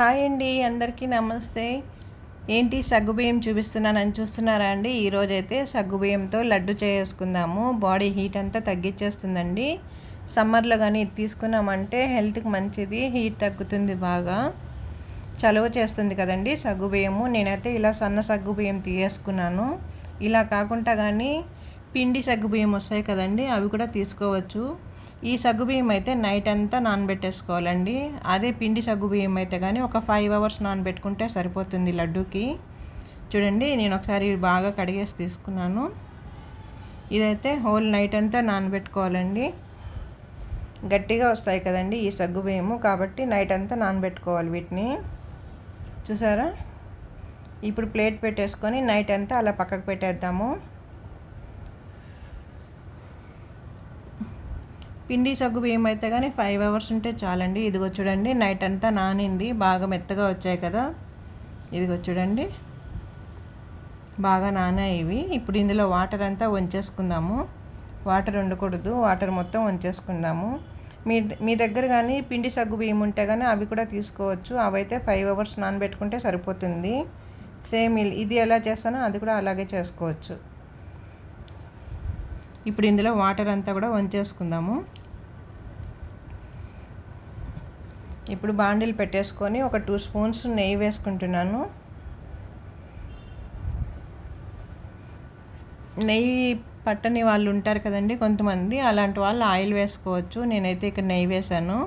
Hi అండి అందరికీ నమస్తే. ఏంటి సగ్గుబియ్యం చూపిస్తున్నానని చూస్తున్నారా అండి? ఈరోజైతే సగ్గుబియ్యంతో లడ్డు చేసుకుందాము. బాడీ హీట్ అంతా తగ్గించేస్తుందండి. సమ్మర్లో కానీ ఇది తీసుకున్నామంటే హెల్త్కి మంచిది హీట్ తగ్గుతుంది బాగా. చలువ చేస్తుంది కదండి సగ్గుబియ్యము నేనైతే ఇలా సన్న సగ్గుబియ్యం తీసేసుకున్నాను ఇలా కాకుండా కానీ పిండి సగ్గుబియ్యం వస్తాయి కదండి అవి కూడా తీసుకోవచ్చు. ఈ సగ్గుబియ్యం అయితే నైట్ అంతా నానబెట్టేసుకోవాలండి. అదే పిండి సగ్గుబియ్యం అయితే కానీ ఒక ఫైవ్ అవర్స్ నానబెట్టుకుంటే సరిపోతుంది లడ్డూకి. చూడండి నేను ఒకసారి బాగా కడిగేసి తీసుకున్నాను. ఇదైతే హోల్ నైట్ అంతా నానబెట్టుకోవాలండి. గట్టిగా వస్తాయి కదండి ఈ సగ్గుబియ్యము కాబట్టి నైట్ అంతా నానబెట్టుకోవాలి వీటిని. చూసారా? ఇప్పుడు ప్లేట్ పెట్టేసుకొని నైట్ అంతా అలా పక్కకు పెట్టేద్దాము. పిండి సగ్గు బియ్యం అయితే కానీ ఫైవ్ అవర్స్ ఉంటే చాలండి. ఇదిగో చూడండి నైట్ అంతా నానింది. బాగా మెత్తగా వచ్చాయి కదా. ఇదిగో చూడండి. బాగా నానాయి ఇవి. ఇప్పుడు ఇందులో వాటర్ అంతా వంచేసుకుందాము. వాటర్ ఉండకూడదు వాటర్ మొత్తం వంచేసుకుందాము. మీ మీ దగ్గర కానీ పిండి సగ్గు బియ్యం ఉంటే కానీ అవి కూడా తీసుకోవచ్చు. అవైతే ఫైవ్ అవర్స్ నానబెట్టుకుంటే సరిపోతుంది. సేమ్ ఇది ఎలా చేస్తానో అది కూడా అలాగే చేసుకోవచ్చు. ఇప్పుడు ఇందులో వాటర్ అంతా కూడా వంచేసుకుందాము. ఇప్పుడు బాండిల్ పెట్టేసుకొని ఒక టూ స్పూన్స్ నెయ్యి వేసుకుంటున్నాను. నెయ్యి పట్టని వాళ్ళు ఉంటారు కదండి కొంతమంది అలాంటి వాళ్ళు ఆయిల్ వేసుకోవచ్చు. నేనైతే ఇక్కడ నెయ్యి వేసాను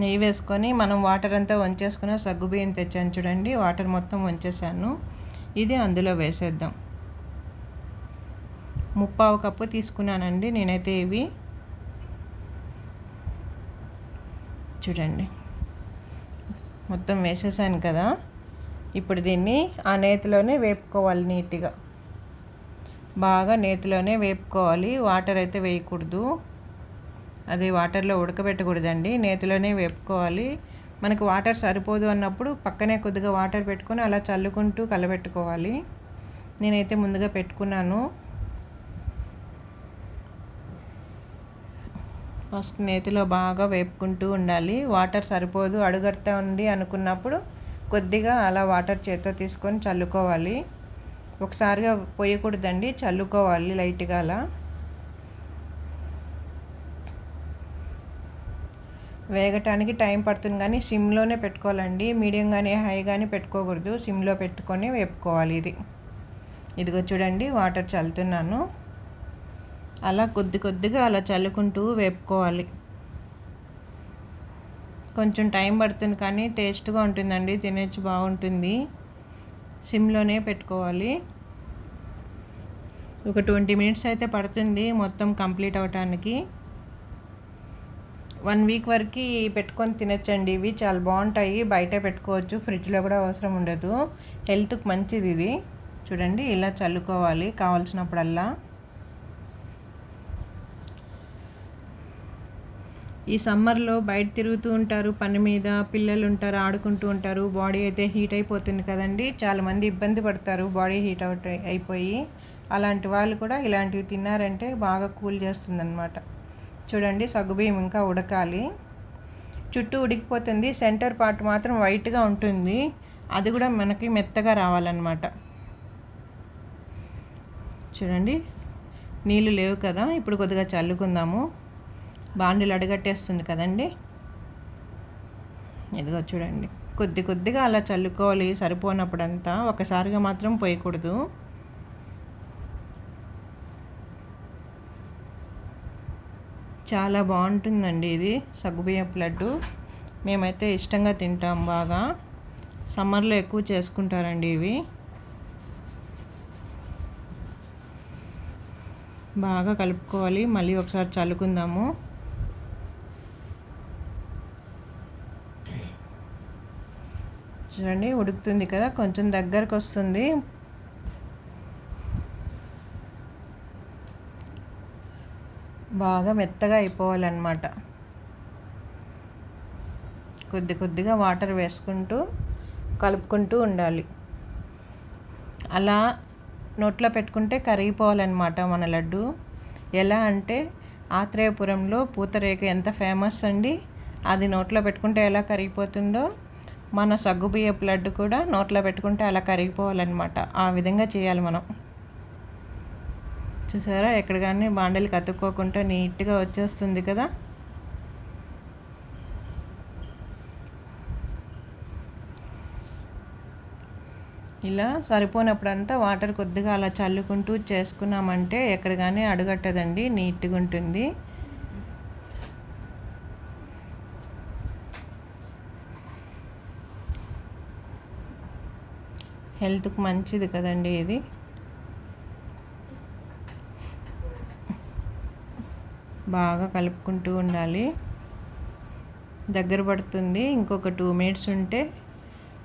నెయ్యి వేసుకొని మనం వాటర్ అంతా వంచేసుకున్న సగ్గుబియ్యం తెచ్చాను చూడండి వాటర్ మొత్తం వంచేసాను ఇది అందులో వేసేద్దాం. ముప్పావు కప్పు తీసుకున్నానండి నేనైతే ఇవి. చూడండి. మొత్తం వేసేసాను కదా. ఇప్పుడు దీన్ని ఆ నేతిలోనే వేపుకోవాలి నీట్గా. బాగా నేతిలోనే వేపుకోవాలి. వాటర్ అయితే వేయకూడదు. అది వాటర్లో ఉడకబెట్టకూడదండి. నేతిలోనే వేపుకోవాలి. మనకు వాటర్ సరిపోదు అన్నప్పుడు పక్కనే కొద్దిగా వాటర్ పెట్టుకొని అలా చల్లుకుంటూ కలబెట్టుకోవాలి. నేనైతే ముందుగా పెట్టుకున్నాను. ఫస్ట్ నేతిలో బాగా వేపుకుంటూ ఉండాలి. వాటర్ సరిపోదు అడుగడతా ఉంది అనుకున్నప్పుడు కొద్దిగా అలా వాటర్ చేత్తో తీసుకొని చల్లుకోవాలి. ఒకసారిగా పోయకూడదండి చల్లుకోవాలి లైట్గా అలా. వేగటానికి టైం పడుతుంది కానీ సిమ్లోనే పెట్టుకోవాలండి. మీడియం కానీ హై కానీ పెట్టుకోకూడదు. సిమ్లో పెట్టుకొని వేపుకోవాలి ఇది. ఇదిగో చూడండి వాటర్ చల్లుతున్నాను. అలా కొద్ది కొద్దిగా అలా చల్లుకుంటూ వేపుకోవాలి. కొంచెం టైం పడుతుంది కానీ టేస్ట్గా ఉంటుందండి తినేచ్చు బాగుంటుంది. సిమ్లోనే పెట్టుకోవాలి. ఒక ట్వంటీ మినిట్స్ అయితే పడుతుంది మొత్తం కంప్లీట్ అవటానికి. వన్ వీక్ వరకు పెట్టుకొని తినచ్చండి ఇవి చాలా బాగుంటాయి. బయట పెట్టుకోవచ్చు ఫ్రిడ్జ్లో కూడా అవసరం ఉండదు. హెల్త్కి మంచిది ఇది. చూడండి ఇలా చల్లుకోవాలి కావాల్సినప్పుడల్లా. ఈ సమ్మర్లో బయట తిరుగుతూ ఉంటారు పని మీద పిల్లలు ఉంటారు ఆడుకుంటూ ఉంటారు. బాడీ అయితే హీట్ అయిపోతుంది కదండి. చాలామంది ఇబ్బంది పడతారు బాడీ హీట్ అవుట్ అయిపోయి. అలాంటి వాళ్ళు కూడా ఇలాంటివి తిన్నారంటే బాగా కూల్ చేస్తుందన్నమాట. చూడండి సగ్గుబియ్యం ఇంకా ఉడకాలి. చుట్టూ ఉడికిపోతుంది. సెంటర్ పార్ట్ మాత్రం వైట్గా ఉంటుంది. అది కూడా మనకి మెత్తగా రావాలన్నమాట. చూడండి నీళ్ళు లేవు కదా. ఇప్పుడు కొద్దిగా చల్లుకుందాము. బాండిలు అడగట్టేస్తుంది కదండి. ఇదిగో చూడండి. కొద్ది కొద్దిగా అలా చల్లుకోవాలి సరిపోనప్పుడంతా ఒకసారిగా మాత్రం పోయకూడదు. చాలా బాగుంటుందండి ఇది సగ్గుబియ్యపు లడ్డు. మేమైతే ఇష్టంగా తింటాం బాగా. సమ్మర్లో ఎక్కువ చేసుకుంటారండి ఇవి. బాగా కలుపుకోవాలి మళ్ళీ ఒకసారి చల్లుకుందాము. చూడండి ఉడుకుతుంది కదా కొంచెం దగ్గరకు వస్తుంది బాగా మెత్తగా అయిపోవాలన్నమాట. కొద్ది కొద్దిగా వాటర్ వేసుకుంటూ కలుపుకుంటూ ఉండాలి. అలా నోట్లో పెట్టుకుంటే కరిగిపోవాలన్నమాట మన లడ్డు. ఎలా అంటే ఆత్రేయపురంలో పూతరేఖ ఎంత ఫేమస్ అండి? అది నోట్లో పెట్టుకుంటే ఎలా కరిగిపోతుందో మన సగ్గుబియ్యపు లడ్డు కూడా నోట్లో పెట్టుకుంటే అలా కరిగిపోవాలన్నమాట. ఆ విధంగా చేయాలి మనం. చూసారా? ఎక్కడ కానీ బాండలు కతుక్కోకుండా నీట్గా వచ్చేస్తుంది కదా? ఇలా సరిపోనప్పుడంతా వాటర్ కొద్దిగా అలా చల్లుకుంటూ చేసుకున్నామంటే ఎక్కడ కానీ అడుగట్టదండి నీట్గా ఉంటుంది. హెల్త్కి మంచిది కదండి ఇది. బాగా కలుపుకుంటూ ఉండాలి. దగ్గర పడుతుంది. ఇంకొక టూ మినిట్స్ ఉంటే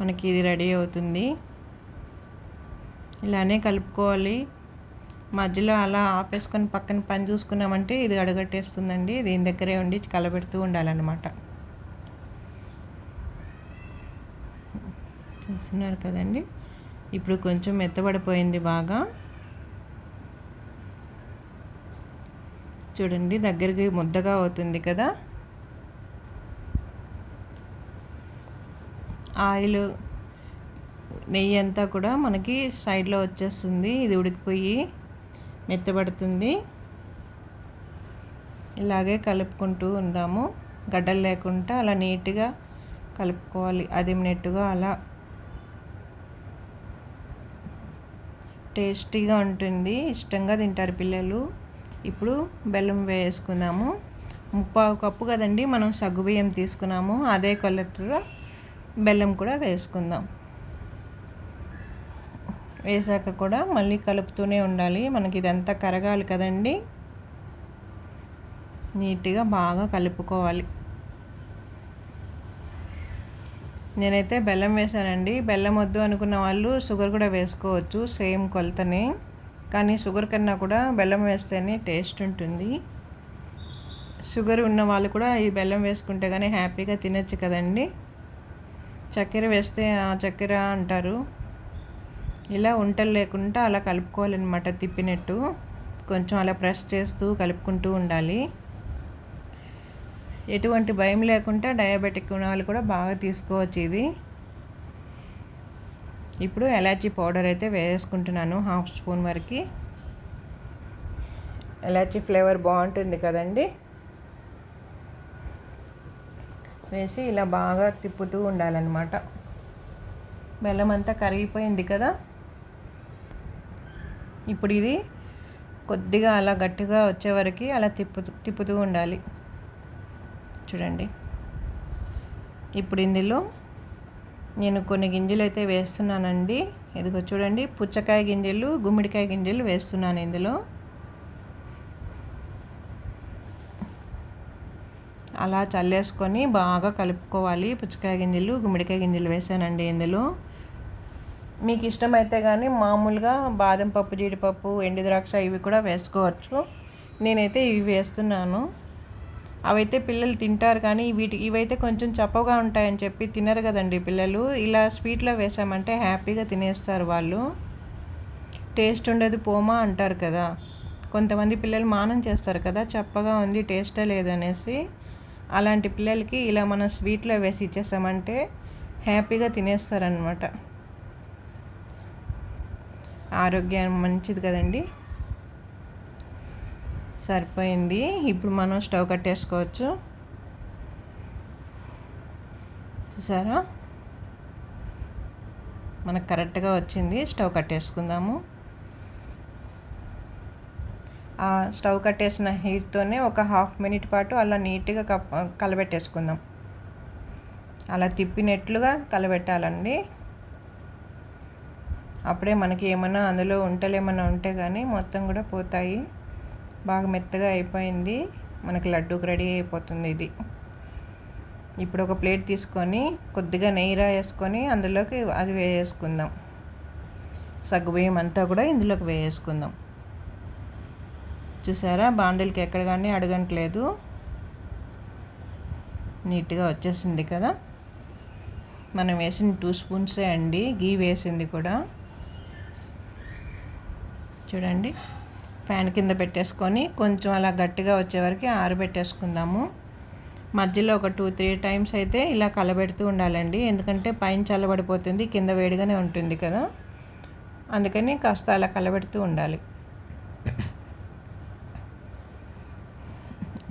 మనకి ఇది రెడీ అవుతుంది. ఇలానే కలుపుకోవాలి. మధ్యలో అలా ఆపేసుకొని పక్కన పని చూసుకున్నామంటే ఇది అడగట్టేస్తుందండి. దీని దగ్గరే ఉండి కలబెడుతూ ఉండాలన్నమాట. చూస్తున్నారు కదండి? ఇప్పుడు కొంచెం మెత్తబడిపోయింది బాగా. చూడండి దగ్గరికి ముద్దగా అవుతుంది కదా. ఆయిల్ నెయ్యి అంతా కూడా మనకి సైడ్లో వచ్చేస్తుంది. ఇది ఉడికిపోయి మెత్తబడుతుంది. ఇలాగే కలుపుకుంటూ ఉందాము. గడ్డలు లేకుండా అలా నీట్గా కలుపుకోవాలి. అది నెట్టుగా అలా టేస్టీగా ఉంటుంది ఇష్టంగా తింటారు పిల్లలు. ఇప్పుడు బెల్లం వేసుకున్నాము. ముప్పావు కప్పు కదండి మనం సగ్గుబియ్యం తీసుకున్నాము. అదే కొలతగా బెల్లం కూడా వేసుకుందాం. వేసాక కూడా మళ్ళీ కలుపుతూనే ఉండాలి. మనకి ఇదంతా కరగాలి కదండి. నీట్గా బాగా కలుపుకోవాలి. నేనైతే బెల్లం వేసానండి బెల్లం వద్దు అనుకున్న వాళ్ళు షుగర్ కూడా వేసుకోవచ్చు సేమ్ కొలతనే. కానీ షుగర్ కన్నా కూడా బెల్లం వేస్తేనే టేస్ట్ ఉంటుంది. షుగర్ ఉన్న వాళ్ళు కూడా ఈ బెల్లం వేసుకుంటే కానీ హ్యాపీగా తినచ్చు కదండి. చక్కెర వేస్తే చక్కెర అంటారు. ఇలా ఉంటలు లేకుండా అలా కలుపుకోవాలన్నమాట తిప్పినట్టు. కొంచెం అలా ప్రెస్ చేస్తూ కలుపుకుంటూ ఉండాలి. ఎటువంటి భయం లేకుండా డయాబెటిక్ ఉన్న వాళ్ళు కూడా బాగా తీసుకోవచ్చు ఇది ఇప్పుడు ఎలాచీ పౌడర్ అయితే వేసుకుంటున్నాను హాఫ్ స్పూన్ వరకు. ఎలాచీ ఫ్లేవర్ బాగుంటుంది కదండి. వేసి ఇలా బాగా తిప్పుతూ ఉండాలన్నమాట. బెల్లం అంతా కరిగిపోయింది కదా. ఇప్పుడు ఇది కొద్దిగా అలా గట్టిగా వచ్చే వరకు అలా తిప్పుతూ తిప్పుతూ ఉండాలి. చూడండి. ఇప్పుడు ఇందులో నేను కొన్ని గింజలు అయితే వేస్తున్నానండి. ఇదిగో చూడండి పుచ్చకాయ గింజలు గుమ్మిడికాయ గింజలు వేస్తున్నాను ఇందులో. అలా చల్లేసుకొని బాగా కలుపుకోవాలి. పుచ్చకాయ గింజలు గుమ్మిడికాయ గింజలు వేసానండి ఇందులో. మీకు ఇష్టమైతే కానీ మామూలుగా బాదం పప్పు జీడిపప్పు ఎండు ద్రాక్ష ఇవి కూడా వేసుకోవచ్చు. నేనైతే ఇవి వేస్తున్నాను. అవైతే పిల్లలు తింటారు కానీ వీటి ఇవైతే కొంచెం చప్పగా ఉంటాయని చెప్పి తినరు కదండి పిల్లలు. ఇలా స్వీట్లో వేసామంటే హ్యాపీగా తినేస్తారు వాళ్ళు. టేస్ట్ ఉండదు పోమా అంటారు కదా. కొంతమంది పిల్లలు మానం చేస్తారు కదా చప్పగా ఉంది టేస్టే లేదనేసి. అలాంటి పిల్లలకి ఇలా మనం స్వీట్లో వేసి ఇచ్చేసామంటే హ్యాపీగా తినేస్తారనమాట ఆరోగ్యం మంచిది కదండి. సరిపోయింది. ఇప్పుడు మనం స్టవ్ కట్టేసుకోవచ్చు. చూసారా? మనకు కరెక్ట్గా వచ్చింది. స్టవ్ కట్టేసుకుందాము. ఆ స్టవ్ కట్టేసిన హీట్తోనే ఒక హాఫ్ మినిట్ పాటు అలా నీట్గా కప్ కలబెట్టేసుకుందాం. అలా తిప్పినట్లుగా కలబెట్టాలండి. అప్పుడే మనకి ఏమైనా అందులో ఉంటలు ఏమైనా ఉంటే కానీ మొత్తం కూడా పోతాయి. బాగా మెత్తగా అయిపోయింది. మనకి లడ్డూకి రెడీ అయిపోతుంది ఇది. ఇప్పుడు ఒక ప్లేట్ తీసుకొని కొద్దిగా నెయ్యి వేసుకొని అందులోకి అది వేసుకుందాం సగ్గుబియ్యం అంతా కూడా ఇందులోకి వేసేసుకుందాం చూసారా? బాండిల్కి ఎక్కడ కానీ అడగట్లేదు. నీట్గా వచ్చేసింది కదా? మనం వేసిన టూ స్పూన్సే అండి. గీ వేసింది కూడా. చూడండి. ఫ్యాన్ కింద పెట్టేసుకొని కొంచెం అలా గట్టిగా వచ్చే వరకు ఆరబెట్టేసుకుందాము. మధ్యలో ఒక టూ త్రీ టైమ్స్ అయితే ఇలా కలబెడుతూ ఉండాలండి. ఎందుకంటే పైన చల్లబడిపోతుంది కింద వేడిగానే ఉంటుంది కదా. అందుకని కాస్త అలా కలబెడుతూ ఉండాలి.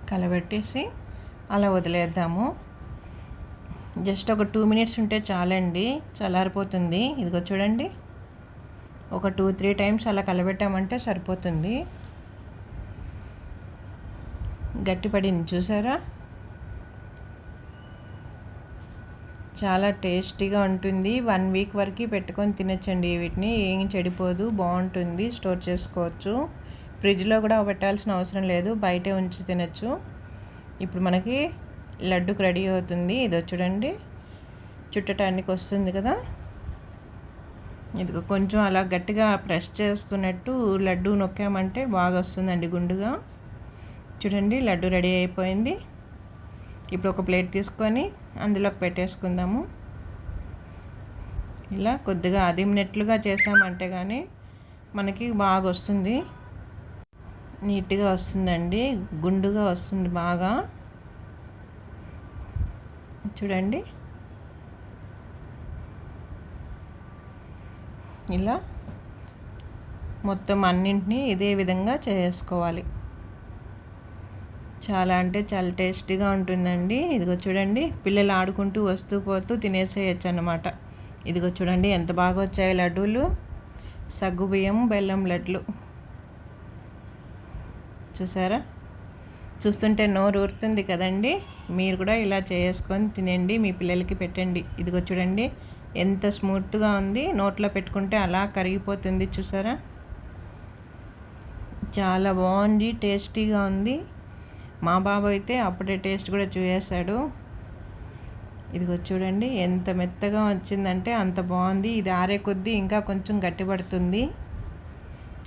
కలబెట్టేసి అలా వదిలేద్దాము. జస్ట్ ఒక టూ మినిట్స్ ఉంటే చాలండి. చల్లారిపోతుంది. ఇదిగో చూడండి. ఒక టూ త్రీ టైమ్స్ అలా కలబెట్టామంటే సరిపోతుంది. గట్టిపడింది చూసారా? చాలా టేస్టీగా ఉంటుంది. వన్ వీక్ వరకు పెట్టుకొని తినచ్చండి వీటిని. ఏం చెడిపోదు బాగుంటుంది. స్టోర్ చేసుకోవచ్చు. ఫ్రిడ్జ్లో కూడా పెట్టాల్సిన అవసరం లేదు. బయటే ఉంచి తినచ్చు. ఇప్పుడు మనకి లడ్డుకు రెడీ అవుతుంది. ఇదో చూడండి. చుట్టటానికి వస్తుంది కదా? ఇది కొంచెం అలా గట్టిగా ప్రెస్ చేస్తున్నట్టు లడ్డు నొక్కామంటే బాగా వస్తుందండి గుండుగా. చూడండి లడ్డు రెడీ అయిపోయింది. ఇప్పుడు ఒక ప్లేట్ తీసుకొని అందులోకి పెట్టేసుకుందాము. ఇలా కొద్దిగా అదిమినట్లుగా చేసామంటే కానీ మనకి బాగా వస్తుంది నీట్గా వస్తుందండి గుండుగా వస్తుంది బాగా. చూడండి. ఇలా మొత్తం అన్నింటినీ ఇదే విధంగా చేసుకోవాలి. చాలా అంటే చాలా టేస్టీగా ఉంటుందండి. ఇదిగో చూడండి పిల్లలు ఆడుకుంటూ వస్తూ పోతూ తినేసేయచ్చు అనమాట ఇదిగో చూడండి ఎంత బాగా వచ్చాయి లడ్డూలు. సగ్గుబియ్యం బెల్లం లడ్లు. చూసారా? చూస్తుంటే నోరు ఊరుతుంది కదండి. మీరు కూడా ఇలా చేసుకొని తినండి మీ పిల్లలకి పెట్టండి. ఇదిగో చూడండి ఎంత స్మూత్గా ఉంది నోట్లో పెట్టుకుంటే అలా కరిగిపోతుంది చూసారా? చాలా బాగుంది టేస్టీగా ఉంది. మా బాబు అయితే అప్పుడే టేస్ట్ కూడా చూసేశాడు. ఇదిగో చూడండి ఎంత మెత్తగా వచ్చిందంటే అంత బాగుంది. ఇది ఆరే కొద్దీ ఇంకా కొంచెం గట్టిపడుతుంది.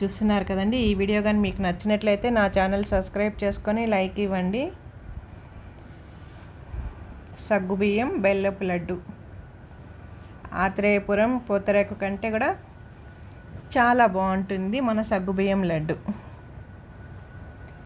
చూస్తున్నారు కదండి ఈ వీడియో కానీ మీకు నచ్చినట్లయితే నా ఛానల్ సబ్స్క్రైబ్ చేసుకొని లైక్ ఇవ్వండి. సగ్గుబియ్యం బెల్లపు లడ్డు. ఆత్రేయపురం పూతరేకు కంటే కూడా చాలా బాగుంటుంది. మన సగ్గుబియ్యం లడ్డు.